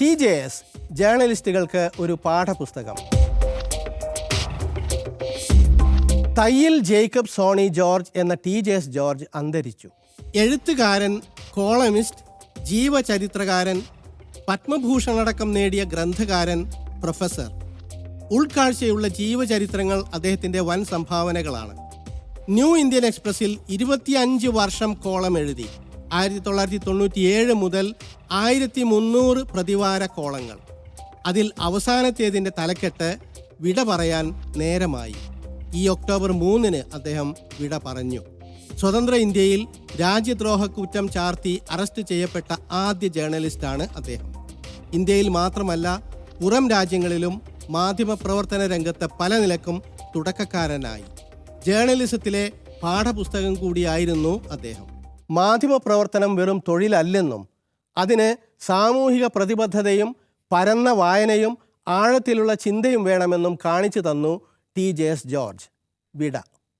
T J S ജേർണലിസ്റ്റുകൾക്ക് ഒരു പാഠപുസ്തകം. തയ്യിൽ ജേക്കബ് സോണി ജോർജ് എന്ന ടി ജെ എസ് ജോർജ് അന്തരിച്ചു. എഴുത്തുകാരൻ കോളമിസ്റ്റ് ജീവചരിത്രകാരൻ പത്മഭൂഷണടക്കം നേടിയ ഗ്രന്ഥകാരൻ പ്രൊഫസർ. ഉൾക്കാഴ്ചയുള്ള ജീവചരിത്രങ്ങൾ അദ്ദേഹത്തിന്റെ വൻ സംഭാവനകളാണ്. ന്യൂ ഇന്ത്യൻ എക്സ്പ്രസിൽ ഇരുപത്തിയഞ്ച് വർഷം കോളം എഴുതി ആയിരത്തി തൊള്ളായിരത്തി തൊണ്ണൂറ്റിയേഴ് മുതൽ ആയിരത്തി മുന്നൂറ് പ്രതിവാര കോളങ്ങൾ. അതിൽ അവസാനത്തേതിന്റെ തലക്കെട്ട് വിട പറയാൻ നേരമായി. ഈ ഒക്ടോബർ മൂന്നിന് അദ്ദേഹം വിട പറഞ്ഞു. സ്വതന്ത്ര ഇന്ത്യയിൽ രാജ്യദ്രോഹ കുറ്റം ചാർത്തി അറസ്റ്റ് ചെയ്യപ്പെട്ട ആദ്യ ജേർണലിസ്റ്റാണ് അദ്ദേഹം. ഇന്ത്യയിൽ മാത്രമല്ല പുറം രാജ്യങ്ങളിലും മാധ്യമപ്രവർത്തന രംഗത്ത് പല നിലക്കും തുടക്കക്കാരനായി. ജേർണലിസത്തിലെ പാഠപുസ്തകം കൂടിയായിരുന്നു അദ്ദേഹം. മാധ്യമപ്രവർത്തനം വെറും തൊഴിലല്ലെന്നും അതിന് സാമൂഹിക പ്രതിബദ്ധതയും പരന്ന വായനയും ആഴത്തിലുള്ള ചിന്തയും വേണമെന്നും കാണിച്ചു തന്നു ടി ജെ എസ് ജോർജ്. വിട.